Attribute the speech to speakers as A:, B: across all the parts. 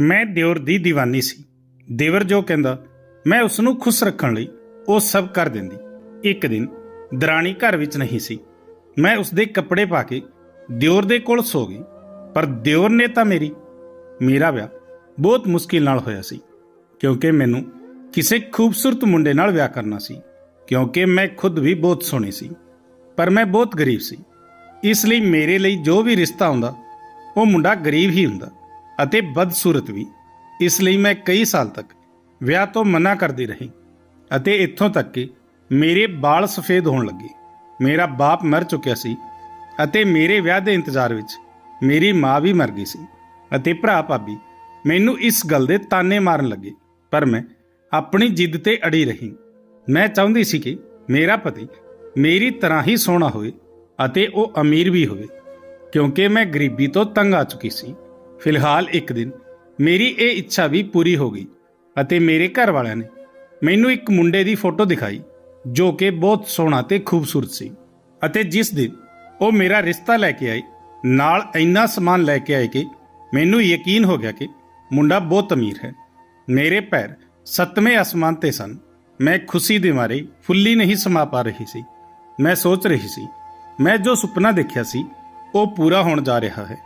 A: ਮੈਂ ਦਿਓਰ ਦੀ ਦੀਵਾਨੀ ਸੀ। ਦੇਵਰ ਜੋ ਕਹਿੰਦਾ, ਮੈਂ ਉਸ ਨੂੰ ਖੁਸ਼ ਰੱਖਣ ਲਈ ਉਹ ਸਭ ਕਰ ਦਿੰਦੀ। ਇੱਕ ਦਿਨ ਦਰਾਣੀ ਘਰ ਵਿੱਚ ਨਹੀਂ ਸੀ। ਮੈਂ ਉਸ ਦੇ ਕੱਪੜੇ ਪਾ ਕੇ ਦਿਓਰ ਦੇ ਕੋਲ ਸੋ ਗਈ। ਪਰ ਦਿਓਰ ਨੇ ਤਾਂ ਮੇਰੀ, ਮੇਰਾ ਵਿਆਹ ਬਹੁਤ ਮੁਸ਼ਕਿਲ ਨਾਲ ਹੋਇਆ ਸੀ, ਕਿਉਂਕਿ ਮੈਨੂੰ ਕਿਸੇ ਖੂਬਸੂਰਤ ਮੁੰਡੇ ਨਾਲ ਵਿਆਹ ਕਰਨਾ ਸੀ, ਕਿਉਂਕਿ ਮੈਂ ਖੁਦ ਵੀ ਬਹੁਤ ਸੋਹਣੀ ਸੀ। ਪਰ ਮੈਂ ਬਹੁਤ ਗਰੀਬ ਸੀ। ਇਸ ਲਈ ਮੇਰੇ ਲਈ ਜੋ ਵੀ ਰਿਸ਼ਤਾ ਹੁੰਦਾ ਉਹ ਮੁੰਡਾ ਗਰੀਬ ਹੀ ਹੁੰਦਾ। ਅਤੇ ਬਦਸੂਰਤ ਵੀ। ਇਸ ਲਈ ਮੈਂ ਕਈ ਸਾਲ ਤੱਕ ਵਿਆਹ ਤੋਂ ਮਨਾ ਕਰਦੀ ਰਹੀ ਅਤੇ ਇੱਥੋਂ ਤੱਕ ਕਿ ਮੇਰੇ ਵਾਲ ਸਫੇਦ ਹੋਣ ਲੱਗੇ। ਮੇਰਾ ਬਾਪ ਮਰ ਚੁੱਕਿਆ ਸੀ ਅਤੇ ਮੇਰੇ ਵਿਆਹ ਦੇ ਇੰਤਜ਼ਾਰ ਵਿੱਚ ਮੇਰੀ ਮਾਂ ਵੀ ਮਰ ਗਈ ਸੀ ਅਤੇ ਭਰਾ ਭਾਬੀ ਮੈਨੂੰ ਇਸ ਗੱਲ ਦੇ ਤਾਨੇ ਮਾਰਨ ਲੱਗੇ। ਪਰ ਮੈਂ ਆਪਣੀ ਜਿੱਦ ਤੇ ਅੜੀ ਰਹੀ। ਮੈਂ ਚਾਹੁੰਦੀ ਸੀ ਕਿ ਮੇਰਾ ਪਤੀ ਮੇਰੀ ਤਰ੍ਹਾਂ ਹੀ ਸੋਹਣਾ ਹੋਵੇ ਅਤੇ ਉਹ ਅਮੀਰ ਵੀ ਹੋਵੇ, ਕਿਉਂਕਿ ਮੈਂ ਗਰੀਬੀ ਤੋਂ ਤੰਗ ਆ ਚੁੱਕੀ ਸੀ। ਫਿਲਹਾਲ ਇੱਕ ਦਿਨ। ਮੇਰੀ ਇਹ ਇੱਛਾ ਵੀ ਪੂਰੀ ਹੋ ਗਈ ਅਤੇ ਮੇਰੇ ਘਰ ਵਾਲਿਆਂ ਨੇ ਮੈਨੂੰ ਇੱਕ ਮੁੰਡੇ ਦੀ ਫੋਟੋ ਦਿਖਾਈ, ਜੋ ਕਿ ਬਹੁਤ ਸੋਹਣਾ ਤੇ ਖੂਬਸੂਰਤ ਸੀ ਅਤੇ ਜਿਸ ਦਿਨ ਉਹ ਮੇਰਾ ਰਿਸ਼ਤਾ ਲੈ ਕੇ ਆਈ ਨਾਲ ਇੰਨਾ ਸਮਾਨ ਲੈ ਕੇ ਆਏ ਕਿ ਮੈਨੂੰ ਯਕੀਨ ਹੋ ਗਿਆ ਕਿ ਮੁੰਡਾ ਬਹੁਤ ਅਮੀਰ ਹੈ। ਮੇਰੇ ਪੈਰ ਸੱਤਵੇਂ ਅਸਮਾਨ ਤੇ ਸਨ। ਮੈਂ ਖੁਸ਼ੀ ਦੇ ਮਾਰੇ ਫੁੱਲੀ ਨਹੀਂ ਸਮਾ ਪਾ ਰਹੀ ਸੀ। ਮੈਂ ਸੋਚ ਰਹੀ ਸੀ, ਮੈਂ ਜੋ ਸੁਪਨਾ ਦੇਖਿਆ ਸੀ, ਉਹ ਪੂਰਾ ਹੋਣ ਜਾ ਰਿਹਾ ਹੈ।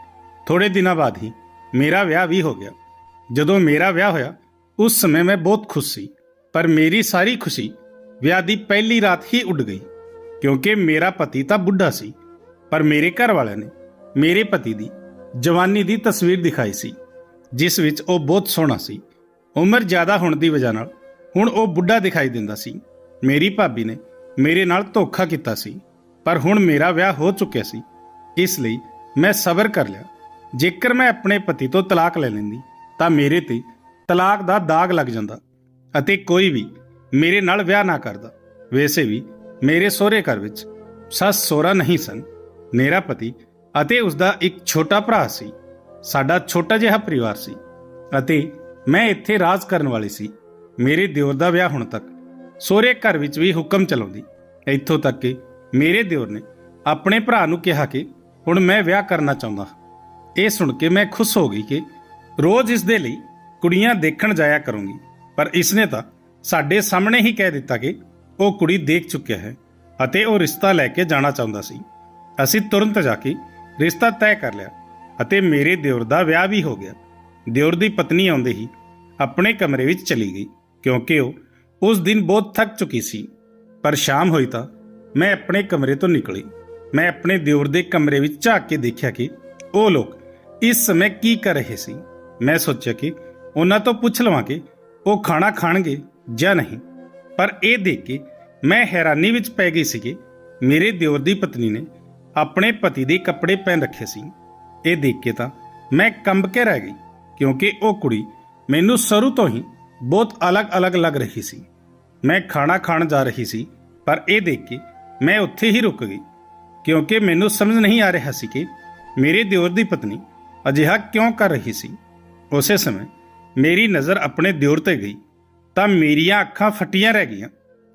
A: ਥੋੜੇ ਦਿਨਾਂ ਬਾਅਦ ਹੀ ਮੇਰਾ ਵਿਆਹ ਵੀ ਹੋ ਗਿਆ। ਜਦੋਂ ਮੇਰਾ ਵਿਆਹ ਹੋਇਆ, ਉਸ ਸਮੇਂ ਮੈਂ ਬਹੁਤ ਖੁਸ਼ ਸੀ, ਪਰ ਮੇਰੀ ਸਾਰੀ ਖੁਸ਼ੀ ਵਿਆਹ ਦੀ ਪਹਿਲੀ ਰਾਤ ਹੀ ਉੱਡ ਗਈ, ਕਿਉਂਕਿ ਮੇਰਾ ਪਤੀ ਤਾਂ ਬੁੱਢਾ ਸੀ, ਪਰ ਮੇਰੇ ਘਰ ਵਾਲਿਆਂ ਨੇ ਮੇਰੇ ਪਤੀ ਦੀ ਜਵਾਨੀ ਦੀ ਤਸਵੀਰ ਦਿਖਾਈ ਸੀ, ਜਿਸ ਵਿੱਚ ਉਹ ਬਹੁਤ ਸੋਹਣਾ ਸੀ। ਉਮਰ ਜ਼ਿਆਦਾ ਹੋਣ ਦੀ ਵਜ੍ਹਾ ਨਾਲ ਹੁਣ ਉਹ ਬੁੱਢਾ ਦਿਖਾਈ ਦਿੰਦਾ ਸੀ। ਮੇਰੀ ਭਾਬੀ ਨੇ ਮੇਰੇ ਨਾਲ ਧੋਖਾ ਕੀਤਾ ਸੀ, ਪਰ ਹੁਣ ਮੇਰਾ ਵਿਆਹ ਹੋ ਚੁੱਕਿਆ ਸੀ, ਇਸ ਲਈ ਮੈਂ ਸਬਰ ਕਰ ਲਿਆ। ਜੇਕਰ ਮੈਂ ਆਪਣੇ ਪਤੀ ਤੋਂ ਤਲਾਕ ਲੈ ਲੈਂਦੀ, ਤਾਂ ਮੇਰੇ ਤੇ ਤਲਾਕ ਦਾ ਦਾਗ ਲੱਗ ਜਾਂਦਾ ਅਤੇ ਕੋਈ ਵੀ ਮੇਰੇ ਨਾਲ ਵਿਆਹ ਨਾ ਕਰਦਾ। ਵੈਸੇ ਵੀ ਮੇਰੇ ਸਹੁਰੇ ਘਰ ਵਿੱਚ ਸੱਸ ਸਹੁਰਾ ਨਹੀਂ ਸਨ। ਮੇਰਾ ਪਤੀ ਅਤੇ ਉਸ ਦਾ ਇੱਕ ਛੋਟਾ ਭਰਾ ਸੀ। ਸਾਡਾ ਛੋਟਾ ਜਿਹਾ ਪਰਿਵਾਰ ਸੀ ਅਤੇ ਮੈਂ ਇੱਥੇ ਰਾਜ ਕਰਨ ਵਾਲੀ ਸੀ। ਮੇਰੇ ਦਿਓਰ ਦਾ ਵਿਆਹ ਹੁਣ ਤੱਕ ਸਹੁਰੇ ਘਰ ਵਿੱਚ ਵੀ ਹੁਕਮ ਚਲਾਉਂਦੀ। ਇੱਥੋਂ ਤੱਕ ਕਿ ਮੇਰੇ ਦਿਓਰ ਨੇ ਆਪਣੇ ਭਰਾ ਨੂੰ ਕਿਹਾ ਕਿ ਹੁਣ ਮੈਂ ਵਿਆਹ ਕਰਨਾ ਚਾਹੁੰਦਾ ਇਹ ਸੁਣ ਕੇ ਮੈਂ ਖੁਸ਼ ਹੋ ਗਈ ਕਿ ਰੋਜ਼ ਇਸ ਦੇ ਲਈ ਕੁੜੀਆਂ ਦੇਖਣ ਜਾਇਆ ਕਰੂੰਗੀ। ਪਰ ਇਸਨੇ ਤਾਂ ਸਾਡੇ ਸਾਹਮਣੇ ਹੀ ਕਹਿ ਦਿੱਤਾ ਕਿ ਉਹ ਕੁੜੀ ਦੇਖ ਚੁੱਕਿਆ ਹੈ ਅਤੇ ਉਹ ਰਿਸ਼ਤਾ ਲੈ ਕੇ ਜਾਣਾ ਚਾਹੁੰਦਾ ਸੀ। ਅਸੀਂ ਤੁਰੰਤ ਜਾ ਕੇ ਰਿਸ਼ਤਾ ਤੈਅ ਕਰ ਲਿਆ ਅਤੇ ਮੇਰੇ ਦਿਓਰ ਦਾ ਵਿਆਹ ਵੀ ਹੋ ਗਿਆ। ਦਿਓਰ ਦੀ ਪਤਨੀ ਆਉਂਦੇ ਹੀ ਆਪਣੇ ਕਮਰੇ ਵਿੱਚ ਚਲੀ ਗਈ ਕਿਉਂਕਿ ਉਹ ਉਸ ਦਿਨ ਬਹੁਤ ਥੱਕ ਚੁੱਕੀ ਸੀ। ਪਰ ਸ਼ਾਮ ਹੋਈ ਤਾਂ ਮੈਂ ਆਪਣੇ ਕਮਰੇ ਤੋਂ ਨਿਕਲੀ। ਮੈਂ ਆਪਣੇ ਦਿਓਰ ਦੇ ਕਮਰੇ ਵਿੱਚ ਝਾਕ ਕੇ ਦੇਖਿਆ ਕਿ ਉਹ ਲੋਕ ਇਸ ਸਮੇਂ ਕੀ ਕਰ ਰਹੇ ਸੀ? ਮੈਂ ਸੋਚਿਆ ਕਿ ਉਹਨਾਂ ਤੋਂ ਪੁੱਛ ਲਵਾਂ ਕਿ ਉਹ ਖਾਣਾ ਖਾਣਗੇ ਜਾਂ ਨਹੀਂ। ਪਰ ਇਹ ਦੇਖ ਕੇ ਮੈਂ ਹੈਰਾਨੀ ਵਿੱਚ ਪੈ ਗਈ ਸੀ ਕਿ ਮੇਰੇ ਦਿਓਰ ਦੀ ਪਤਨੀ ਨੇ ਆਪਣੇ ਪਤੀ ਦੇ ਕੱਪੜੇ ਪਹਿਨ ਰੱਖੇ ਸੀ। ਇਹ ਦੇਖ ਕੇ ਤਾਂ ਮੈਂ ਕੰਬ ਕੇ ਰਹਿ ਗਈ, ਕਿਉਂਕਿ ਉਹ ਕੁੜੀ ਮੈਨੂੰ ਸ਼ੁਰੂ ਤੋਂ ਹੀ ਬਹੁਤ ਅਲੱਗ-ਅਲੱਗ ਲੱਗ ਰਹੀ ਸੀ। ਮੈਂ ਖਾਣਾ ਖਾਣ ਜਾ ਰਹੀ ਸੀ, ਪਰ ਇਹ ਦੇਖ ਕੇ ਮੈਂ ਉੱਥੇ ਹੀ ਰੁਕ ਗਈ, ਕਿਉਂਕਿ ਮੈਨੂੰ ਸਮਝ ਨਹੀਂ ਆ ਰਿਹਾ ਸੀ ਕਿ ਮੇਰੇ ਦਿਓਰ ਦੀ ਪਤਨੀ ਅਜਿਹਾ ਕਿਉਂ ਕਰ ਰਹੀ ਸੀ? ਉਸੇ ਸਮੇਂ ਮੇਰੀ ਨਜ਼ਰ ਆਪਣੇ ਦਿਓਰ ਤੇ ਗਈ ਤਾਂ ਮੇਰੀਆਂ ਅੱਖਾਂ ਫਟੀਆਂ ਰਹਿ ਗਈਆਂ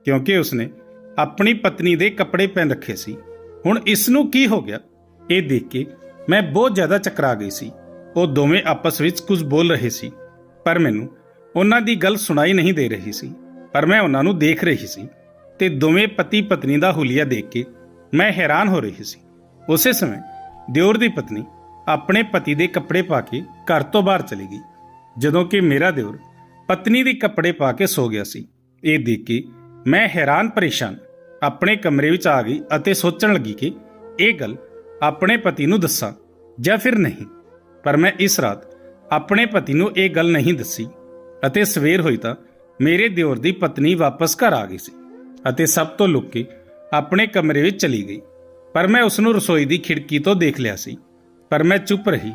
A: ਕਿਉਂਕਿ ਉਸਨੇ ਆਪਣੀ ਪਤਨੀ ਦੇ ਕੱਪੜੇ ਪਹਿਨ ਰੱਖੇ ਸੀ। ਹੁਣ ਇਸ ਨੂੰ ਕੀ ਹੋ ਗਿਆ? ਇਹ ਦੇਖ ਕੇ ਮੈਂ ਬਹੁਤ ਜ਼ਿਆਦਾ ਚਕਰਾ ਗਈ ਸੀ। ਉਹ ਦੋਵੇਂ ਆਪਸ ਵਿੱਚ ਕੁਝ ਬੋਲ ਰਹੇ ਸੀ, ਪਰ ਮੈਨੂੰ ਉਹਨਾਂ ਦੀ ਗੱਲ ਸੁਣਾਈ ਨਹੀਂ ਦੇ ਰਹੀ ਸੀ। ਪਰ ਮੈਂ ਉਹਨਾਂ ਨੂੰ ਦੇਖ ਰਹੀ ਸੀ ਤੇ ਦੋਵੇਂ ਪਤੀ ਪਤਨੀ ਦਾ ਹੁਲੀਆ ਦੇਖ ਕੇ ਮੈਂ ਹੈਰਾਨ ਹੋ ਰਹੀ ਸੀ। ਉਸੇ ਸਮੇਂ ਦਿਓਰ ਦੀ ਪਤਨੀ ਆਪਣੇ ਪਤੀ ਦੇ ਕੱਪੜੇ ਪਾ ਕੇ ਘਰ ਤੋਂ ਬਾਹਰ ਚਲੀ ਗਈ। ਜਦੋਂ ਕਿ ਮੇਰਾ ਦਿਓਰ ਪਤਨੀ ਦੇ ਕੱਪੜੇ ਪਾ ਕੇ ਸੋ ਗਿਆ ਸੀ। ਇਹ ਦੇਖ ਕੇ ਮੈਂ ਹੈਰਾਨ ਪਰੇਸ਼ਾਨ ਆਪਣੇ ਕਮਰੇ ਵਿੱਚ ਆ ਗਈ ਅਤੇ ਸੋਚਣ ਲੱਗੀ ਕਿ ਇਹ ਗੱਲ ਆਪਣੇ ਪਤੀ ਨੂੰ ਦੱਸਾਂ ਜਾਂ ਫਿਰ ਨਹੀਂ। ਪਰ ਮੈਂ ਇਸ ਰਾਤ ਆਪਣੇ ਪਤੀ ਨੂੰ ਇਹ ਗੱਲ ਨਹੀਂ ਦੱਸੀ ਅਤੇ ਸਵੇਰ ਹੋਈ ਤਾਂ ਮੇਰੇ ਦਿਓਰ ਦੀ ਪਤਨੀ ਵਾਪਸ ਘਰ ਆ ਗਈ ਸੀ ਅਤੇ ਸਭ ਤੋਂ ਲੁੱਕ ਕੇ ਆਪਣੇ ਕਮਰੇ ਵਿੱਚ ਚਲੀ ਗਈ। ਪਰ ਮੈਂ ਉਸ ਨੂੰ ਰਸੋਈ ਦੀ ਖਿੜਕੀ ਤੋਂ ਦੇਖ ਲਿਆ ਸੀ। ਪਰ ਮੈਂ ਚੁੱਪ ਰਹੀ।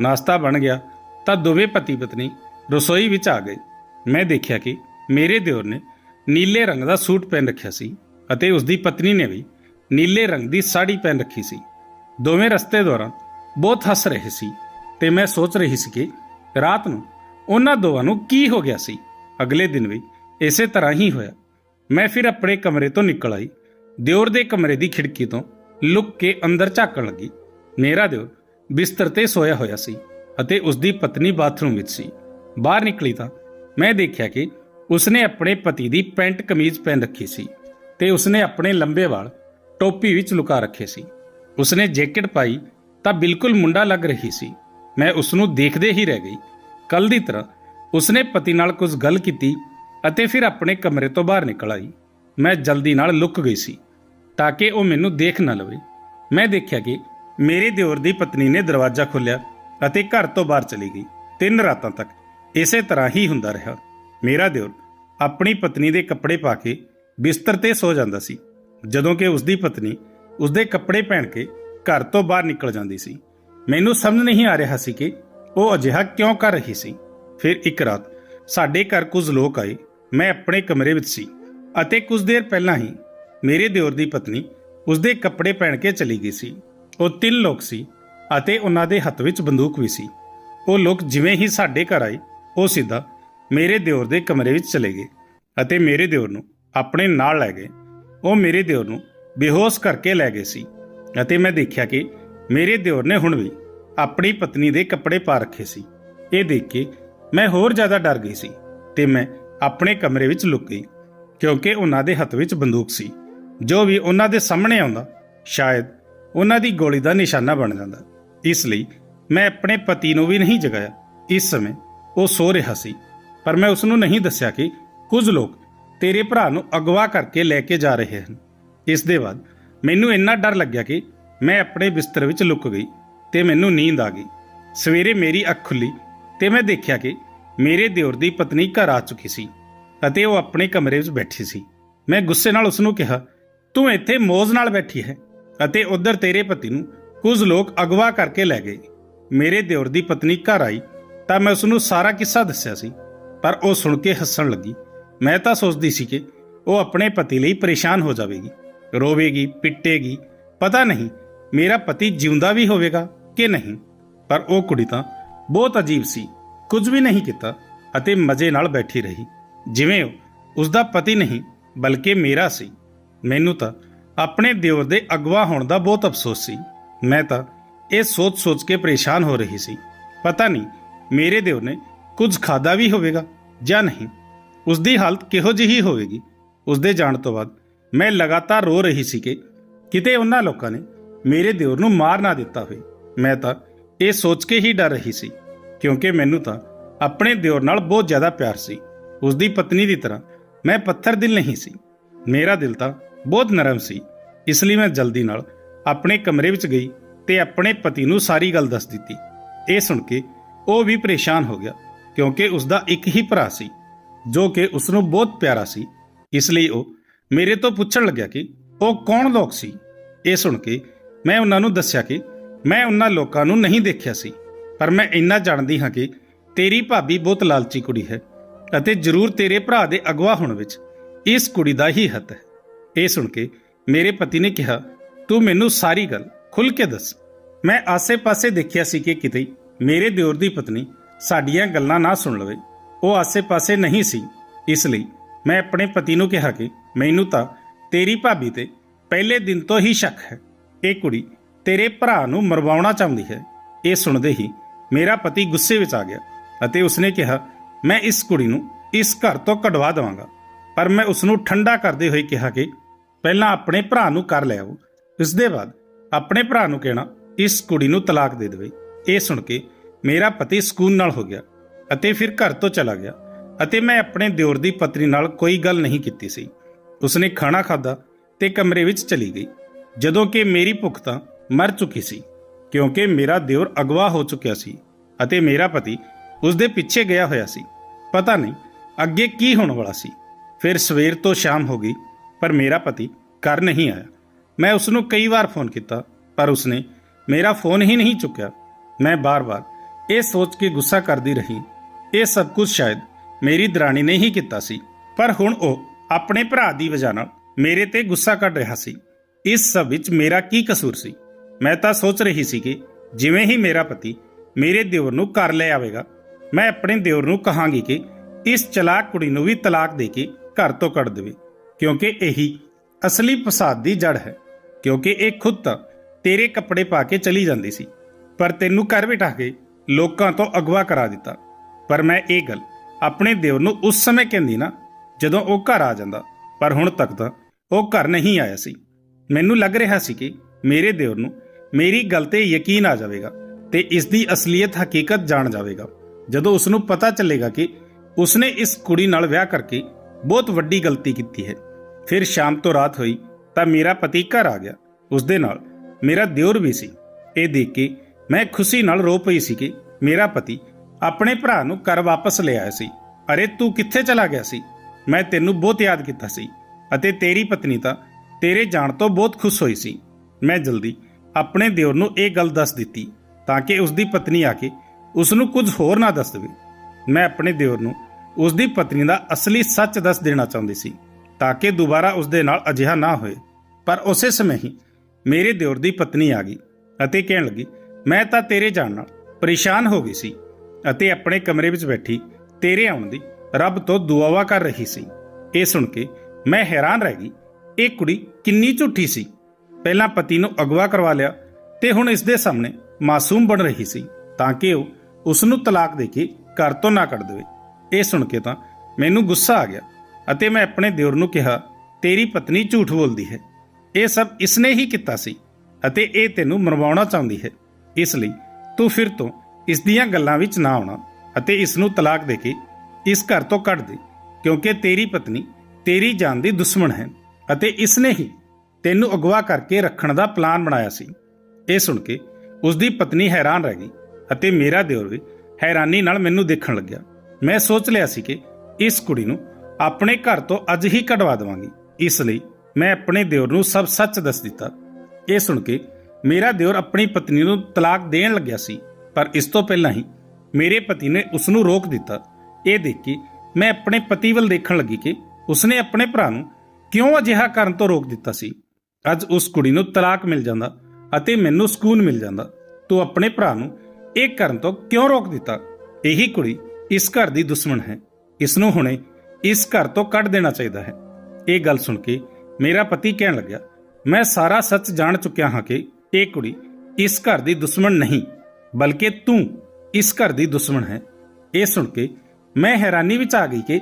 A: ਨਾਸ਼ਤਾ ਬਣ ਗਿਆ ਤਾਂ ਦੋਵੇਂ ਪਤੀ ਪਤਨੀ ਰਸੋਈ ਵਿੱਚ ਆ ਗਏ। ਮੈਂ ਦੇਖਿਆ ਕਿ ਮੇਰੇ ਦਿਓਰ ਨੇ ਨੀਲੇ ਰੰਗ ਦਾ ਸੂਟ ਪਹਿਨ ਰੱਖਿਆ ਸੀ ਅਤੇ ਉਸ ਦੀ ਪਤਨੀ ਨੇ ਵੀ ਨੀਲੇ ਰੰਗ ਦੀ ਸਾੜੀ ਪਹਿਨ ਰੱਖੀ ਸੀ। ਦੋਵੇਂ ਰਸਤੇ ਦੌਰਾਨ ਬਹੁਤ ਹੱਸ ਰਹੇ ਸੀ ਤੇ ਮੈਂ ਸੋਚ ਰਹੀ ਸੀ ਕਿ ਰਾਤ ਨੂੰ ਉਹਨਾਂ ਦੋਵਾਂ ਨੂੰ ਕੀ ਹੋ ਗਿਆ ਸੀ। ਅਗਲੇ ਦਿਨ ਵੀ ਇਸੇ ਤਰ੍ਹਾਂ ਹੀ ਹੋਇਆ। ਮੈਂ ਫਿਰ ਆਪਣੇ ਕਮਰੇ ਤੋਂ ਨਿਕਲ ਆਈ। ਦਿਓਰ ਦੇ ਕਮਰੇ ਦੀ ਖਿੜਕੀ ਤੋਂ ਲੁੱਕ ਕੇ ਅੰਦਰ ਝਾਕਣ ਲੱਗੀ। ਮੇਰਾ ਦਿਓਰ ਬਿਸਤਰ ਤੇ ਸੋਇਆ ਹੋਇਆ ਸੀ ਅਤੇ ਉਸ ਦੀ ਪਤਨੀ ਬਾਥਰੂਮ ਵਿੱਚ ਸੀ। ਬਾਹਰ ਨਿਕਲੀ ਤਾਂ ਮੈਂ ਦੇਖਿਆ ਕਿ ਉਸਨੇ ਆਪਣੇ ਪਤੀ ਦੀ ਪੈਂਟ ਕਮੀਜ਼ ਪਹਿਨ ਰੱਖੀ ਸੀ ਤੇ ਉਸਨੇ ਆਪਣੇ ਲੰਬੇ ਵਾਲ ਟੋਪੀ ਵਿੱਚ ਲੁਕਾ ਰੱਖੇ ਸੀ। ਉਸਨੇ ਜੈਕਟ ਪਾਈ ਤਾਂ ਬਿਲਕੁਲ ਮੁੰਡਾ ਲੱਗ ਰਹੀ ਸੀ। ਮੈਂ ਉਸ ਨੂੰ ਦੇਖਦੇ ਹੀ ਰਹਿ ਗਈ। ਕੱਲ ਦੀ ਤਰ੍ਹਾਂ ਉਸਨੇ ਪਤੀ ਨਾਲ ਕੁਝ ਗੱਲ ਕੀਤੀ ਅਤੇ ਫਿਰ ਆਪਣੇ ਕਮਰੇ ਤੋਂ ਬਾਹਰ ਨਿਕਲ ਆਈ। ਮੈਂ ਜਲਦੀ ਨਾਲ ਲੁੱਕ ਗਈ ਸੀ ਤਾਂ ਕਿ ਉਹ ਮੈਨੂੰ ਦੇਖ ਨਾ ਲਵੇ। ਮੈਂ ਦੇਖਿਆ ਕਿ ਮੇਰੇ ਦਿਓਰ ਦੀ ਪਤਨੀ ਨੇ ਦਰਵਾਜ਼ਾ ਖੋਲ੍ਹਿਆ ਅਤੇ ਘਰ ਤੋਂ ਬਾਹਰ ਚਲੀ ਗਈ। ਤਿੰਨ ਰਾਤਾਂ ਤੱਕ ਇਸੇ ਤਰ੍ਹਾਂ ਹੀ ਹੁੰਦਾ ਰਿਹਾ। ਮੇਰਾ ਦਿਓਰ ਆਪਣੀ ਪਤਨੀ ਦੇ ਕੱਪੜੇ ਪਾ ਕੇ ਬਿਸਤਰ ਤੇ ਸੋ ਜਾਂਦਾ ਸੀ, ਜਦੋਂ ਕਿ ਉਸ ਦੀ ਪਤਨੀ ਉਸ ਦੇ ਕੱਪੜੇ ਪਹਿਨ ਕੇ ਘਰ ਤੋਂ ਬਾਹਰ ਨਿਕਲ ਜਾਂਦੀ ਸੀ। ਮੈਨੂੰ ਸਮਝ ਨਹੀਂ ਆ ਰਿਹਾ ਸੀ ਕਿ ਉਹ ਅਜਿਹਾ ਕਿਉਂ ਕਰ ਰਹੀ ਸੀ। ਫਿਰ ਇੱਕ ਰਾਤ ਸਾਡੇ ਘਰ ਕੁਝ ਲੋਕ ਆਏ, ਮੈਂ ਆਪਣੇ ਕਮਰੇ ਵਿੱਚ ਸੀ ਅਤੇ ਕੁਝ ਦੇਰ ਪਹਿਲਾਂ ਹੀ ਮੇਰੇ ਦਿਓਰ ਦੀ ਪਤਨੀ ਉਸ ਦੇ ਕੱਪੜੇ ਪਹਿਨ ਕੇ ਚਲੀ ਗਈ ਸੀ। ਉਹ ਤਿੰਨ ਲੋਕ ਸੀ ਅਤੇ ਉਹਨਾਂ ਦੇ ਹੱਥ ਵਿੱਚ ਬੰਦੂਕ ਵੀ ਸੀ। ਉਹ ਲੋਕ ਜਿਵੇਂ ਹੀ ਸਾਡੇ ਘਰ ਆਏ, ਉਹ ਸਿੱਧਾ ਮੇਰੇ ਦਿਓਰ ਦੇ ਕਮਰੇ ਵਿੱਚ ਚਲੇ ਗਏ ਅਤੇ ਮੇਰੇ ਦਿਓਰ ਨੂੰ ਆਪਣੇ ਨਾਲ ਲੈ ਗਏ। ਉਹ ਮੇਰੇ ਦਿਓਰ ਨੂੰ ਬੇਹੋਸ਼ ਕਰਕੇ ਲੈ ਗਏ ਸੀ ਅਤੇ ਮੈਂ ਦੇਖਿਆ ਕਿ ਮੇਰੇ ਦਿਓਰ ਨੇ ਹੁਣ ਵੀ ਆਪਣੀ ਪਤਨੀ ਦੇ ਕੱਪੜੇ ਪਾ ਰੱਖੇ ਸੀ। ਇਹ ਦੇਖ ਕੇ ਮੈਂ ਹੋਰ ਜ਼ਿਆਦਾ ਡਰ ਗਈ ਸੀ ਤੇ ਮੈਂ ਆਪਣੇ ਕਮਰੇ ਵਿੱਚ ਲੁਕ ਗਈ ਕਿਉਂਕਿ ਉਹਨਾਂ ਦੇ ਹੱਥ ਵਿੱਚ ਬੰਦੂਕ ਸੀ। ਜੋ ਵੀ ਉਹਨਾਂ ਦੇ ਸਾਹਮਣੇ ਆਉਂਦਾ, ਸ਼ਾਇਦ ਉਹਨਾਂ ਦੀ ਗੋਲੀ ਦਾ ਨਿਸ਼ਾਨਾ ਬਣ ਜਾਂਦਾ। ਇਸ ਲਈ ਮੈਂ ਆਪਣੇ ਪਤੀ ਨੂੰ ਵੀ ਨਹੀਂ ਜਗਾਇਆ। ਇਸ ਸਮੇਂ ਉਹ ਸੋ ਰਿਹਾ ਸੀ, ਪਰ ਮੈਂ ਉਸ ਨੂੰ ਨਹੀਂ ਦੱਸਿਆ ਕਿ ਕੁਝ ਲੋਕ ਤੇਰੇ ਭਰਾ ਨੂੰ ਅਗਵਾ ਕਰਕੇ ਲੈ ਕੇ ਜਾ ਰਹੇ ਹਨ। ਇਸ ਦੇ ਬਾਅਦ ਮੈਨੂੰ ਇੰਨਾ ਡਰ ਲੱਗਿਆ ਕਿ ਮੈਂ ਆਪਣੇ ਬਿਸਤਰ ਵਿੱਚ ਲੁਕ ਗਈ ਤੇ ਮੈਨੂੰ ਨੀਂਦ ਆ ਗਈ। ਸਵੇਰੇ ਮੇਰੀ ਅੱਖ ਖੁੱਲੀ ਤੇ ਮੈਂ ਦੇਖਿਆ ਕਿ ਮੇਰੇ ਦਿਓਰ ਦੀ ਪਤਨੀ ਘਰ ਆ ਚੁੱਕੀ ਸੀ ਅਤੇ ਉਹ ਆਪਣੇ ਕਮਰੇ ਵਿੱਚ ਬੈਠੀ ਸੀ। ਮੈਂ ਗੁੱਸੇ ਨਾਲ ਉਸ ਨੂੰ ਕਿਹਾ, ਤੂੰ ਇੱਥੇ ਮੋਜ਼ ਨਾਲ ਬੈਠੀ ਹੈ। ਅਤੇ ਉਧਰ ਤੇਰੇ ਪਤੀ ਨੂੰ ਕੁਝ ਲੋਕ ਅਗਵਾ ਕਰਕੇ ਲੈ ਗਏ। ਮੇਰੇ ਦਿਓਰ ਦੀ ਪਤਨੀ ਘਰ ਆਈ ਤਾਂ ਮੈਂ ਉਸ ਨੂੰ ਸਾਰਾ ਕਿੱਸਾ ਦੱਸਿਆ ਸੀ, ਪਰ ਉਹ ਸੁਣ ਕੇ ਹੱਸਣ ਲੱਗੀ। ਮੈਂ ਤਾਂ ਸੋਚਦੀ ਸੀ ਕਿ ਉਹ ਆਪਣੇ ਪਤੀ ਲਈ ਪਰੇਸ਼ਾਨ ਹੋ ਜਾਵੇਗੀ, ਰੋਵੇਗੀ, ਪਿੱਟੇਗੀ, ਪਤਾ ਨਹੀਂ ਮੇਰਾ ਪਤੀ ਜਿਉਂਦਾ ਵੀ ਹੋਵੇਗਾ ਕਿ ਨਹੀਂ, ਪਰ ਉਹ ਕੁੜੀ ਤਾਂ ਬਹੁਤ ਅਜੀਬ ਸੀ, ਕੁਝ ਵੀ ਨਹੀਂ ਕੀਤਾ ਅਤੇ ਮਜ਼ੇ ਨਾਲ ਬੈਠੀ ਰਹੀ। ਜਿਵੇਂ ਉਹ ਉਸ ਦਾ ਪਤੀ ਨਹੀਂ, ਬਲਕਿ ਮੇਰਾ ਸੀ। ਮੈਨੂੰ ਤਾਂ ਆਪਣੇ ਦਿਓਰ ਦੇ ਅਗਵਾ ਹੋਣ ਦਾ ਬਹੁਤ ਅਫਸੋਸ ਸੀ। ਮੈਂ ਤਾਂ ਇਹ ਸੋਚ-ਸੋਚ ਕੇ ਪਰੇਸ਼ਾਨ ਹੋ ਰਹੀ ਸੀ। ਪਤਾ ਨਹੀਂ ਮੇਰੇ ਦਿਓਰ ਨੇ ਕੁਝ ਖਾਦਾ ਵੀ ਹੋਵੇਗਾ ਜਾਂ ਨਹੀਂ। ਉਸ ਦੀ ਹਾਲਤ ਕਿਹੋ ਜਿਹੀ ਹੋਵੇਗੀ? ਉਸ ਦੇ ਜਾਣ ਤੋਂ ਬਾਅਦ ਮੈਂ ਲਗਾਤਾਰ ਰੋ ਰਹੀ ਸੀ ਕਿ ਕਿਤੇ ਉਹਨਾਂ ਲੋਕਾਂ ਨੇ ਮੇਰੇ ਦਿਓਰ ਨੂੰ ਮਾਰ ਨਾ ਦਿੱਤਾ ਹੋਵੇ। ਮੈਂ ਤਾਂ ਇਹ ਸੋਚ ਕੇ ਹੀ ਡਰ ਰਹੀ ਸੀ, ਕਿਉਂਕਿ ਮੈਨੂੰ ਤਾਂ ਆਪਣੇ ਦਿਓਰ ਨਾਲ ਬਹੁਤ ਜ਼ਿਆਦਾ ਪਿਆਰ ਸੀ। ਉਸ ਦੀ ਪਤਨੀ ਦੀ ਤਰ੍ਹਾਂ ਮੈਂ ਪੱਥਰ ਦਿਲ ਨਹੀਂ ਸੀ। ਮੇਰਾ ਦਿਲ ਤਾਂ ਬਹੁਤ ਨਰਮ ਸੀ। ਇਸ ਲਈ ਮੈਂ ਜਲਦੀ ਨਾਲ ਆਪਣੇ ਕਮਰੇ ਵਿੱਚ ਗਈ ਤੇ ਆਪਣੇ ਪਤੀ ਨੂੰ ਸਾਰੀ ਗੱਲ ਦੱਸ ਦਿੱਤੀ। ਇਹ ਸੁਣ ਕੇ ਉਹ ਵੀ ਪਰੇਸ਼ਾਨ ਹੋ ਗਿਆ ਕਿਉਂਕਿ ਉਸ ਦਾ ਇੱਕ ਹੀ ਭਰਾ ਸੀ, ਜੋ ਕਿ ਉਸ ਨੂੰ ਬਹੁਤ ਪਿਆਰਾ ਸੀ। ਇਸ ਲਈ ਉਹ ਮੇਰੇ ਤੋਂ ਪੁੱਛਣ ਲੱਗਿਆ ਕਿ ਉਹ ਕੌਣ ਲੋਕ ਸੀ? ਇਹ ਸੁਣ ਕੇ ਮੈਂ ਉਹਨਾਂ ਨੂੰ ਦੱਸਿਆ ਕਿ ਮੈਂ ਉਹਨਾਂ ਲੋਕਾਂ ਨੂੰ ਨਹੀਂ ਦੇਖਿਆ ਸੀ, ਪਰ ਮੈਂ ਇੰਨਾ ਜਾਣਦੀ ਹਾਂ ਕਿ ਤੇਰੀ ਭਾਬੀ ਬਹੁਤ ਲਾਲਚੀ ਕੁੜੀ ਹੈ ਅਤੇ ਜ਼ਰੂਰ ਤੇਰੇ ਭਰਾ ਦੇ ਅਗਵਾ ਹੋਣ ਵਿੱਚ ਇਸ ਕੁੜੀ ਦਾ ਹੀ ਹੱਥ ਹੈ। ਇਹ ਸੁਣ ਕੇ ਮੇਰੇ ਪਤੀ ਨੇ ਕਿਹਾ, ਤੂੰ ਮੈਨੂੰ ਸਾਰੀ ਗੱਲ ਖੁੱਲ ਕੇ ਦੱਸ। ਮੈਂ ਆਸੇ-ਪਾਸੇ ਦੇਖਿਆ ਸੀ ਕਿ ਕਿਤੇ ਮੇਰੇ ਦਿਓਰ ਦੀ ਪਤਨੀ ਸਾਡੀਆਂ ਗੱਲਾਂ ਨਾ ਸੁਣ ਲਵੇ। ਉਹ ਆਸੇ-ਪਾਸੇ ਨਹੀਂ ਸੀ। ਇਸ ਲਈ ਮੈਂ ਆਪਣੇ ਪਤੀ ਨੂੰ ਕਿਹਾ ਕਿ ਮੈਨੂੰ ਤਾਂ ਤੇਰੀ ਭਾਬੀ ਤੇ ਪਹਿਲੇ ਦਿਨ ਤੋਂ ਹੀ ਸ਼ੱਕ ਹੈ। ਇਹ ਕੁੜੀ ਤੇਰੇ ਭਰਾ ਨੂੰ ਮਰਵਾਉਣਾ ਚਾਹੁੰਦੀ ਹੈ। ਇਹ ਸੁਣਦੇ ਹੀ ਮੇਰਾ ਪਤੀ ਗੁੱਸੇ ਵਿੱਚ ਆ ਗਿਆ ਅਤੇ ਉਸਨੇ ਕਿਹਾ, ਮੈਂ ਇਸ ਕੁੜੀ ਨੂੰ ਇਸ ਘਰ ਤੋਂ ਕਢਵਾ ਦਵਾਂਗਾ। ਪਰ ਮੈਂ ਉਸ ਨੂੰ ਠੰਡਾ ਕਰਦੇ ਹੋਏ ਕਿਹਾ ਕਿ ਪਹਿਲਾਂ ਆਪਣੇ ਭਰਾ ਨੂੰ ਕਰ ਲਿਆਓ ਇਸ ਦੇ ਬਾਅਦ ਆਪਣੇ ਭਰਾ ਨੂੰ ਕਹਿਣਾ, ਇਸ ਕੁੜੀ ਨੂੰ ਤਲਾਕ ਦੇ ਦੇਵੇ। ਇਹ ਸੁਣ ਕੇ ਮੇਰਾ ਪਤੀ ਸਕੂਨ ਨਾਲ ਹੋ ਗਿਆ ਅਤੇ ਫਿਰ ਘਰ ਤੋਂ ਚਲਾ ਗਿਆ ਅਤੇ ਮੈਂ ਆਪਣੇ ਦਿਓਰ ਦੀ ਪਤਨੀ ਨਾਲ ਕੋਈ ਗੱਲ ਨਹੀਂ ਕੀਤੀ ਸੀ। ਉਸਨੇ ਖਾਣਾ ਖਾਦਾ ਤੇ ਕਮਰੇ ਵਿੱਚ ਚਲੀ ਗਈ। ਜਦੋਂ ਕਿ ਮੇਰੀ ਭੁੱਖ ਤਾਂ ਮਰ ਚੁੱਕੀ ਸੀ, ਕਿਉਂਕਿ ਮੇਰਾ ਦਿਓਰ ਅਗਵਾ ਹੋ ਚੁੱਕਿਆ ਸੀ ਅਤੇ ਮੇਰਾ ਪਤੀ ਉਸ ਦੇ ਪਿੱਛੇ ਗਿਆ ਹੋਇਆ ਸੀ। ਪਤਾ ਨਹੀਂ ਅੱਗੇ ਕੀ ਹੋਣ ਵਾਲਾ ਸੀ। ਫਿਰ ਸਵੇਰ ਤੋਂ ਸ਼ਾਮ ਹੋ ਗਈ ਪਰ ਮੇਰਾ ਪਤੀ ਘਰ ਨਹੀਂ ਆਇਆ। ਮੈਂ ਉਸ ਨੂੰ ਕਈ ਵਾਰ ਫੋਨ ਕੀਤਾ, ਪਰ ਉਸਨੇ ਮੇਰਾ ਫੋਨ ਹੀ ਨਹੀਂ ਚੁੱਕਿਆ। ਮੈਂ ਬਾਰ-ਬਾਰ ਇਹ ਸੋਚ ਕੇ ਗੁੱਸਾ ਕਰਦੀ ਰਹੀ। ਇਹ ਸਭ ਕੁਝ ਸ਼ਾਇਦ ਮੇਰੀ ਦਰਾਣੀ ਨੇ ਹੀ ਕੀਤਾ ਸੀ, ਪਰ ਹੁਣ ਉਹ ਆਪਣੇ ਭਰਾ ਦੀ ਵਜ੍ਹਾ ਨਾਲ ਮੇਰੇ ਤੇ ਗੁੱਸਾ ਕੱਢ ਰਿਹਾ ਸੀ। ਇਸ ਸਭ ਵਿੱਚ ਮੇਰਾ ਕੀ ਕਸੂਰ ਸੀ? ਮੈਂ ਤਾਂ ਸੋਚ ਰਹੀ ਸੀ ਕਿ ਜਿਵੇਂ ਹੀ ਮੇਰਾ ਪਤੀ ਮੇਰੇ ਦਿਓਰ ਨੂੰ ਘਰ ਲੈ ਆਵੇਗਾ, ਮੈਂ ਆਪਣੇ ਦਿਓਰ ਨੂੰ ਕਹਾਂਗੀ ਕਿ ਇਸ ਚਲਾਕ ਕੁੜੀ ਨੂੰ ਵੀ ਤਲਾਕ ਦੇ ਕੇ ਘਰ ਤੋਂ ਕੱਢ ਦੇਵੇ। ਕਿਉਂਕਿ ਇਹੀ ਅਸਲੀ ਫਸਾਦ ਦੀ ਜੜ ਹੈ। ਕਿਉਂਕਿ ਇਹ ਖੁਦ ਤਾਂ ਤੇਰੇ ਕੱਪੜੇ ਪਾ ਕੇ ਚਲੀ ਜਾਂਦੀ ਸੀ। ਪਰ ਤੈਨੂੰ ਘਰ ਬਿਠਾ ਕੇ ਲੋਕਾਂ ਤੋਂ ਅਗਵਾ ਕਰਾ ਦਿੱਤਾ। ਪਰ ਮੈਂ ਇਹ ਗੱਲ ਆਪਣੇ ਦਿਓਰ ਨੂੰ ਉਸ ਸਮੇਂ ਕਹਿੰਦੀ ਨਾ, ਜਦੋਂ ਉਹ ਘਰ ਆ ਜਾਂਦਾ। ਪਰ ਹੁਣ ਤੱਕ ਤਾਂ ਉਹ ਘਰ ਨਹੀਂ ਆਇਆ ਸੀ। ਮੈਨੂੰ ਲੱਗ ਰਿਹਾ ਸੀ ਕਿ ਮੇਰੇ ਦਿਓਰ ਨੂੰ ਮੇਰੀ ਗੱਲ ਤੇ ਯਕੀਨ ਆ ਜਾਵੇਗਾ ਤੇ ਇਸ ਦੀ ਅਸਲੀਅਤ ਹਕੀਕਤ ਜਾਣ ਜਾਵੇਗਾ। ਜਦੋਂ ਉਸ ਨੂੰ ਪਤਾ ਚੱਲੇਗਾ ਕਿ ਉਸਨੇ ਇਸ ਕੁੜੀ ਨਾਲ ਵਿਆਹ ਕਰਕੇ ਬਹੁਤ ਵੱਡੀ ਗਲਤੀ ਕੀਤੀ ਹੈ ਫਿਰ ਸ਼ਾਮ ਤੋਂ ਰਾਤ ਹੋਈ ਤਾਂ ਮੇਰਾ ਪਤੀ ਘਰ ਆ ਗਿਆ। ਉਸ ਦੇ ਨਾਲ ਮੇਰਾ ਦਿਓਰ ਵੀ ਸੀ। ਇਹ ਦੇਖ ਕੇ ਮੈਂ ਖੁਸ਼ੀ ਨਾਲ ਰੋ ਪਈ ਸੀ ਕਿ ਮੇਰਾ ਪਤੀ ਆਪਣੇ ਭਰਾ ਨੂੰ ਘਰ ਵਾਪਸ ਲੈ ਆਇਆ ਸੀ। ਅਰੇ ਤੂੰ ਕਿੱਥੇ ਚਲਾ ਗਿਆ ਸੀ? ਮੈਂ ਤੈਨੂੰ ਬਹੁਤ ਯਾਦ ਕੀਤਾ ਸੀ ਅਤੇ ਤੇਰੀ ਪਤਨੀ ਤਾਂ ਤੇਰੇ ਜਾਣ ਤੋਂ ਬਹੁਤ ਖੁਸ਼ ਹੋਈ ਸੀ। ਮੈਂ ਜਲਦੀ ਆਪਣੇ ਦਿਓਰ ਨੂੰ ਇਹ ਗੱਲ ਦੱਸ ਦਿੱਤੀ ਤਾਂ ਕਿ ਉਸ ਦੀ ਪਤਨੀ ਆ ਕੇ ਉਸ ਨੂੰ ਕੁਝ ਹੋਰ ਨਾ ਦੱਸ ਦੇਵੇ। ਮੈਂ ਆਪਣੇ ਦਿਓਰ ਨੂੰ ਉਸ ਦੀ ਪਤਨੀ ਦਾ ਅਸਲੀ ਸੱਚ ਦੱਸ ਦੇਣਾ ਚਾਹੁੰਦੀ ਸੀ। ਤਾਂ ਕਿ ਦੁਬਾਰਾ ਉਸ ਦੇ ਨਾਲ ਅਜਿਹਾ ਨਾ ਹੋਏ। ਪਰ ਉਸੇ ਸਮੇਂ ਹੀ ਮੇਰੇ ਦਿਓਰ ਦੀ ਪਤਨੀ ਆ ਗਈ ਅਤੇ ਕਹਿਣ ਲੱਗੀ, ਮੈਂ ਤਾਂ ਤੇਰੇ ਜਾਣ ਨਾਲ ਪਰੇਸ਼ਾਨ ਹੋ ਗਈ ਸੀ ਅਤੇ ਆਪਣੇ ਕਮਰੇ ਵਿੱਚ ਬੈਠੀ ਤੇਰੇ ਆਉਣ ਦੀ ਰੱਬ ਤੋਂ ਦੁਆਵਾ ਕਰ ਰਹੀ ਸੀ। ਇਹ ਸੁਣ ਕੇ ਮੈਂ ਹੈਰਾਨ ਰਹਿ ਗਈ, ਇਹ ਕੁੜੀ ਕਿੰਨੀ ਝੂਠੀ ਸੀ। ਪਹਿਲਾਂ ਪਤੀ ਨੂੰ ਅਗਵਾ ਕਰਵਾ ਲਿਆ ਤੇ ਹੁਣ ਇਸ ਦੇ ਸਾਹਮਣੇ ਮਾਸੂਮ ਬਣ ਰਹੀ ਸੀ ਤਾਂ ਕਿ ਉਹ ਉਸ ਨੂੰ ਤਲਾਕ ਦੇ ਕੇ ਘਰ ਤੋਂ ਨਾ ਕੱਢ ਦੇਵੇ। ਇਹ ਸੁਣ ਕੇ ਤਾਂ ਮੈਨੂੰ ਗੁੱਸਾ ਆ ਗਿਆ ਅਤੇ ਮੈਂ ਆਪਣੇ ਦਿਓਰ ਨੂੰ ਕਿਹਾ, ਤੇਰੀ ਪਤਨੀ ਝੂਠ ਬੋਲਦੀ ਹੈ। ਇਹ ਸਭ ਇਸਨੇ ਹੀ ਕੀਤਾ ਸੀ ਅਤੇ ਇਹ ਤੈਨੂੰ ਮਰਵਾਉਣਾ ਚਾਹੁੰਦੀ ਹੈ। ਇਸ ਲਈ ਤੂੰ ਫਿਰ ਤੋਂ ਇਸ ਦੀਆਂ ਗੱਲਾਂ ਵਿੱਚ ਨਾ ਆਉਣਾ ਅਤੇ ਇਸ ਨੂੰ ਤਲਾਕ ਦੇ ਕੇ ਇਸ ਘਰ ਤੋਂ ਕੱਢ ਦੇ, ਕਿਉਂਕਿ ਤੇਰੀ ਪਤਨੀ ਤੇਰੀ ਜਾਨ ਦੀ ਦੁਸ਼ਮਣ ਹੈ ਅਤੇ ਇਸਨੇ ਹੀ ਤੈਨੂੰ ਅਗਵਾ ਕਰਕੇ ਰੱਖਣ ਦਾ ਪਲਾਨ ਬਣਾਇਆ ਸੀ। ਇਹ ਸੁਣ ਕੇ ਉਸ ਦੀ ਪਤਨੀ ਹੈਰਾਨ ਰਹਿ ਗਈ ਅਤੇ ਮੇਰਾ ਦਿਓਰ ਵੀ ਹੈਰਾਨੀ ਨਾਲ ਮੈਨੂੰ ਦੇਖਣ ਲੱਗਿਆ। ਮੈਂ ਸੋਚ ਲਿਆ ਸੀ ਕਿ ਇਸ ਕੁੜੀ ਨੂੰ ਆਪਣੇ ਘਰ ਤੋਂ ਅੱਜ ਹੀ ਕਢਵਾ ਦੇਵਾਂਗੀ। ਇਸ ਲਈ ਮੈਂ ਆਪਣੇ ਦਿਓਰ ਨੂੰ ਸਭ ਸੱਚ ਦੱਸ ਦਿੱਤਾ। ਇਹ ਸੁਣ ਕੇ ਮੇਰਾ ਦਿਓਰ ਆਪਣੀ ਪਤਨੀ ਨੂੰ ਤਲਾਕ ਦੇਣ ਲੱਗਿਆ ਸੀ, ਪਰ ਇਸ ਤੋਂ ਪਹਿਲਾਂ ਹੀ ਮੇਰੇ ਪਤੀ ਨੇ ਉਸ ਨੂੰ ਰੋਕ ਦਿੱਤਾ। ਇਹ ਦੇਖ ਕੇ ਮੈਂ ਆਪਣੇ ਪਤੀ ਵੱਲ ਦੇਖਣ ਲੱਗੀ ਕਿ ਉਸਨੇ ਆਪਣੇ ਭਰਾ ਨੂੰ ਕਿਉਂ ਅਜਿਹਾ ਕਰਨ ਤੋਂ ਰੋਕ ਦਿੱਤਾ ਸੀ। ਅੱਜ ਉਸ ਕੁੜੀ ਨੂੰ ਤਲਾਕ ਮਿਲ ਜਾਂਦਾ ਅਤੇ ਮੈਨੂੰ ਸਕੂਨ ਮਿਲ ਜਾਂਦਾ। ਤੂੰ ਆਪਣੇ ਭਰਾ ਨੂੰ ਇਹ ਕਰਨ ਤੋਂ ਕਿਉਂ ਰੋਕ ਦਿੱਤਾ? ਇਹੀ ਕੁੜੀ ਇਸ ਘਰ ਦੀ ਦੁਸ਼ਮਣ ਹੈ। ਇਸ ਨੂੰ ਹੁਣੇ ਇਸ ਘਰ ਤੋਂ ਕੱਢ ਦੇਣਾ ਚਾਹੀਦਾ ਹੈ। ਇਹ ਗੱਲ ਸੁਣ ਕੇ ਮੇਰਾ ਪਤੀ ਕਹਿਣ ਲੱਗਿਆ, ਮੈਂ ਸਾਰਾ ਸੱਚ ਜਾਣ ਚੁੱਕਿਆ ਹਾਂ ਕਿ ਇਹ ਕੁੜੀ ਇਸ ਘਰ ਦੀ ਦੁਸ਼ਮਣ ਨਹੀਂ, ਬਲਕਿ ਤੂੰ ਇਸ ਘਰ ਦੀ ਦੁਸ਼ਮਣ ਹੈ। ਇਹ ਸੁਣ ਕੇ ਮੈਂ ਹੈਰਾਨੀ ਵਿੱਚ ਆ ਗਈ ਕਿ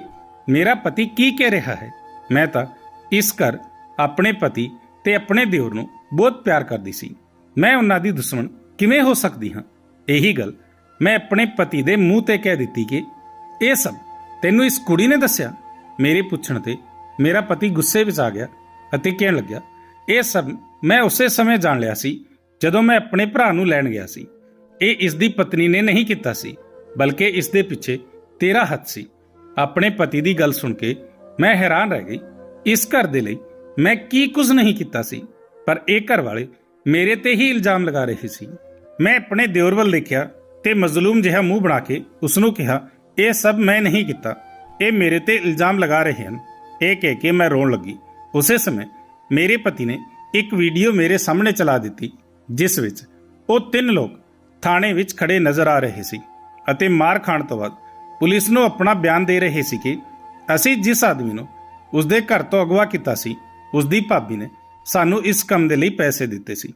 A: ਮੇਰਾ ਪਤੀ ਕੀ ਕਹਿ ਰਿਹਾ ਹੈ। ਮੈਂ ਤਾਂ ਇਸ ਘਰ ਆਪਣੇ ਪਤੀ ਤੇ ਆਪਣੇ ਦਿਓਰ ਨੂੰ ਬਹੁਤ ਪਿਆਰ ਕਰਦੀ ਸੀ। ਮੈਂ ਉਹਨਾਂ ਦੀ ਦੁਸ਼ਮਣ ਕਿਵੇਂ ਹੋ ਸਕਦੀ ਹਾਂ? ਇਹੀ ਗੱਲ ਮੈਂ ਆਪਣੇ ਪਤੀ ਦੇ ਮੂੰਹ ਤੇ ਕਹਿ ਦਿੱਤੀ ਕਿ ਇਹ ਸਭ ਤੈਨੂੰ ਇਸ ਕੁੜੀ ਨੇ ਦੱਸਿਆ? ਮੇਰੇ ਪੁੱਛਣ ਤੇ ਮੇਰਾ ਪਤੀ ਗੁੱਸੇ ਵਿੱਚ ਆ ਗਿਆ ਅਤੇ ਕਹਿਣ ਲੱਗਿਆ, ਇਹ ਸਭ ਮੈਂ ਉਸੇ ਸਮੇਂ ਜਾਣ ਲਿਆ ਸੀ ਜਦੋਂ ਮੈਂ ਆਪਣੇ ਭਰਾ ਨੂੰ ਲੈਣ ਗਿਆ ਸੀ। ਇਹ ਇਸ ਦੀ ਪਤਨੀ ਨੇ ਨਹੀਂ ਕੀਤਾ ਸੀ, ਬਲਕਿ ਇਸ ਦੇ ਪਿੱਛੇ ਤੇਰਾ ਹੱਥ ਸੀ। ਆਪਣੇ ਪਤੀ ਦੀ ਗੱਲ ਸੁਣ ਕੇ ਮੈਂ ਹੈਰਾਨ ਰਹਿ ਗਈ, ਇਸ ਘਰ ਦੇ ਲਈ ਮੈਂ ਕੀ ਕੁਝ ਨਹੀਂ ਕੀਤਾ ਸੀ, ਪਰ ਇਹ ਘਰ ਵਾਲੇ ਮੇਰੇ ਤੇ ਹੀ ਇਲਜ਼ਾਮ ਲਗਾ ਰਹੇ ਸੀ। ਮੈਂ ਆਪਣੇ ਦਿਓਰ ਵੱਲ ਦੇਖਿਆ ਤੇ ਮਜ਼ਲੂਮ ਜਿਹਾ ਮੂੰਹ ਬਣਾ ਕੇ ਉਸ ਨੂੰ ਕਿਹਾ ਇਹ ਸਭ ਮੈਂ ਨਹੀਂ ਕੀਤਾ। ਇਹ ਮੇਰੇ ਤੇ ਇਲਜ਼ਾਮ ਲਗਾ ਰਹੇ ਹਨ। ਇਹ ਕਹਿ ਕੇ ਮੈਂ ਰੋਣ ਲੱਗੀ। ਉਸੇ ਸਮੇਂ ਮੇਰੇ ਪਤੀ ਨੇ ਇੱਕ ਵੀਡੀਓ ਮੇਰੇ ਸਾਹਮਣੇ ਚਲਾ ਦਿੱਤੀ, ਜਿਸ ਵਿੱਚ ਉਹ ਤਿੰਨ ਲੋਕ ਥਾਣੇ ਵਿੱਚ ਖੜੇ ਨਜ਼ਰ ਆ ਰਹੇ ਸੀ ਅਤੇ ਮਾਰ ਖਾਣ ਤੋਂ ਬਾਅਦ ਪੁਲਿਸ ਨੂੰ ਆਪਣਾ ਬਿਆਨ ਦੇ ਰਹੇ ਸੀ ਕਿ ਅਸੀਂ ਜਿਸ ਆਦਮੀ ਨੂੰ ਉਸ ਦੇ ਘਰ ਤੋਂ ਅਗਵਾ ਕੀਤਾ ਸੀ ਉਸ ਦੀ ਭਾਬੀ ਨੇ ਸਾਨੂੰ ਇਸ ਕੰਮ ਦੇ ਲਈ ਪੈਸੇ ਦਿੱਤੇ ਸੀ।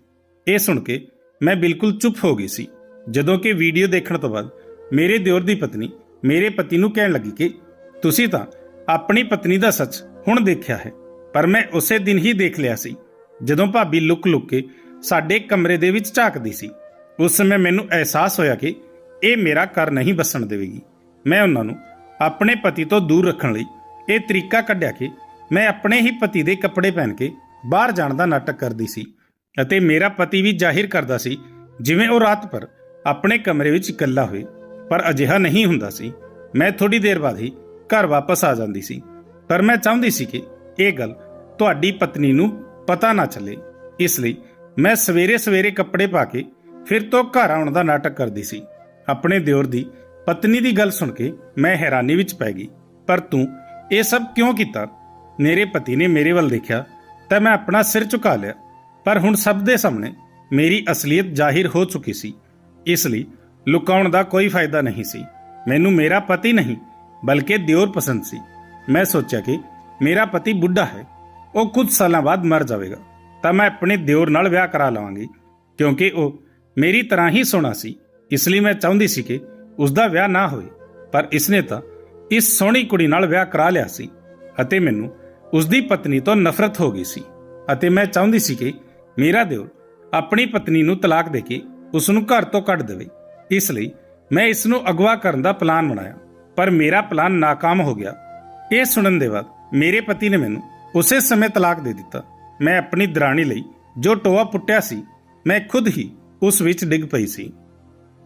A: ਇਹ ਸੁਣ ਕੇ ਮੈਂ ਬਿਲਕੁਲ ਚੁੱਪ ਹੋ ਗਈ ਸੀ, ਜਦੋਂ ਕਿ ਵੀਡੀਓ ਦੇਖਣ ਤੋਂ ਬਾਅਦ ਮੇਰੇ ਦਿਓਰ ਦੀ ਪਤਨੀ ਮੇਰੇ ਪਤੀ ਨੂੰ ਕਹਿਣ ਲੱਗੀ ਕਿ ਤੁਸੀਂ ਤਾਂ ਆਪਣੀ ਪਤਨੀ ਦਾ ਸੱਚ ਹੁਣ ਦੇਖਿਆ ਹੈ, ਪਰ ਮੈਂ ਉਸੇ ਦਿਨ ਹੀ ਦੇਖ ਲਿਆ ਸੀ, ਜਦੋਂ ਭਾਬੀ ਲੁਕ-ਲੁਕ ਕੇ ਸਾਡੇ ਕਮਰੇ ਦੇ ਵਿੱਚ ਝਾਕਦੀ ਸੀ। ਉਸ ਸਮੇਂ ਮੈਨੂੰ ਅਹਿਸਾਸ ਹੋਇਆ ਕਿ ਇਹ ਮੇਰਾ ਘਰ ਨਹੀਂ ਬਸਣ ਦੇਵੇਗੀ। ਮੈਂ ਉਹਨਾਂ ਨੂੰ ਆਪਣੇ ਪਤੀ ਤੋਂ ਦੂਰ ਰੱਖਣ ਲਈ ਇਹ ਤਰੀਕਾ ਕੱਢਿਆ ਕਿ ਮੈਂ ਆਪਣੇ ਹੀ ਪਤੀ ਦੇ ਕੱਪੜੇ ਪਹਿਨ ਕੇ ਬਾਹਰ ਜਾਣ ਦਾ ਨਾਟਕ ਕਰਦੀ ਸੀ ਅਤੇ ਮੇਰਾ ਪਤੀ ਵੀ ਜ਼ਾਹਿਰ ਕਰਦਾ ਸੀ, ਜਿਵੇਂ ਉਹ ਰਾਤ ਭਰ ਆਪਣੇ ਕਮਰੇ ਵਿੱਚ ਇਕੱਲਾ ਹੋਏ। ਪਰ ਅਜਿਹਾ ਨਹੀਂ ਹੁੰਦਾ ਸੀ। ਮੈਂ ਥੋੜੀ ਦੇਰ ਬਾਅਦ ਹੀ ਘਰ ਵਾਪਸ ਆ ਜਾਂਦੀ ਸੀ। ਪਰ ਮੈਂ ਚਾਹੁੰਦੀ ਸੀ ਕਿ ਇਹ ਗੱਲ ਤੁਹਾਡੀ ਪਤਨੀ ਨੂੰ ਪਤਾ ਨਾ ਚੱਲੇ। ਇਸ ਲਈ ਮੈਂ ਸਵੇਰੇ ਸਵੇਰੇ ਕੱਪੜੇ ਪਾ ਕੇ ਫਿਰ ਤੋਂ ਘਰ ਆਉਣ ਦਾ ਨਾਟਕ ਕਰਦੀ ਸੀ। ਆਪਣੇ ਦਿਓਰ ਦੀ ਪਤਨੀ ਦੀ ਗੱਲ ਸੁਣ ਕੇ ਮੈਂ ਹੈਰਾਨੀ ਵਿੱਚ ਪੈ ਗਈ। ਪਰ ਤੂੰ ਇਹ ਸਭ ਕਿਉਂ ਕੀਤਾ? ਮੇਰੇ ਪਤੀ ਨੇ ਮੇਰੇ ਵੱਲ ਦੇਖਿਆ ਤਾਂ ਮੈਂ ਆਪਣਾ ਸਿਰ ਝੁਕਾ ਲਿਆ। ਪਰ ਹੁਣ ਸਭ ਦੇ ਸਾਹਮਣੇ ਮੇਰੀ ਅਸਲੀਅਤ ਜ਼ਾਹਿਰ ਹੋ ਚੁੱਕੀ ਸੀ। ਇਸ ਲਈ ਲੁਕਾਉਣ ਦਾ ਕੋਈ ਫਾਇਦਾ ਨਹੀਂ ਸੀ। ਮੈਨੂੰ ਮੇਰਾ ਪਤੀ ਨਹੀਂ, ਬਲਕਿ ਦਿਓਰ ਪਸੰਦ ਸੀ। ਮੈਂ ਸੋਚਿਆ ਕਿ ਮੇਰਾ ਪਤੀ ਬੁੱਢਾ ਹੈ, ਉਹ ਕੁਝ ਸਾਲਾਂ ਬਾਅਦ ਮਰ ਜਾਵੇਗਾ, ਤਾਂ ਮੈਂ ਆਪਣੇ ਦਿਓਰ ਨਾਲ ਵਿਆਹ ਕਰਾ ਲਵਾਂਗੀ, ਕਿਉਂਕਿ ਉਹ ਮੇਰੀ ਤਰ੍ਹਾਂ ਹੀ ਸੋਹਣਾ ਸੀ। ਇਸ ਲਈ ਮੈਂ ਚਾਹੁੰਦੀ ਸੀ ਕਿ ਉਸ ਦਾ ਵਿਆਹ ਨਾ ਹੋਵੇ, ਪਰ ਇਸਨੇ ਤਾਂ ਇਸ ਸੋਹਣੀ ਕੁੜੀ ਨਾਲ ਵਿਆਹ ਕਰਾ ਲਿਆ ਸੀ ਅਤੇ ਮੈਨੂੰ ਉਸ ਦੀ ਪਤਨੀ ਤੋਂ ਨਫ਼ਰਤ ਹੋ ਗਈ ਸੀ। ਅਤੇ ਮੈਂ ਚਾਹੁੰਦੀ ਸੀ ਕਿ ਮੇਰਾ ਦਿਓਰ ਆਪਣੀ ਪਤਨੀ ਨੂੰ ਤਲਾਕ ਦੇ ਕੇ ਉਸ ਨੂੰ ਘਰ ਤੋਂ ਕੱਢ ਦੇਵੇ। ਇਸ ਲਈ ਮੈਂ ਇਸ ਨੂੰ ਅਗਵਾ ਕਰਨ ਦਾ ਪਲਾਨ ਬਣਾਇਆ, ਪਰ ਮੇਰਾ ਪਲਾਨ ناکਾਮ ਹੋ ਗਿਆ। ਇਹ ਸੁਣਨ ਦੇ ਬਾਅਦ ਮੇਰੇ ਪਤੀ ਨੇ ਮੈਨੂੰ ਉਸੇ ਸਮੇਂ ਤਲਾਕ ਦੇ ਦਿੱਤਾ। ਮੈਂ ਆਪਣੀ ਦਰਾਣੀ ਲਈ ਜੋ ਟੋਆ ਪੁੱਟਿਆ ਸੀ, ਮੈਂ ਖੁਦ ਹੀ ਉਸ ਵਿੱਚ ਡਿੱਗ ਪਈ ਸੀ।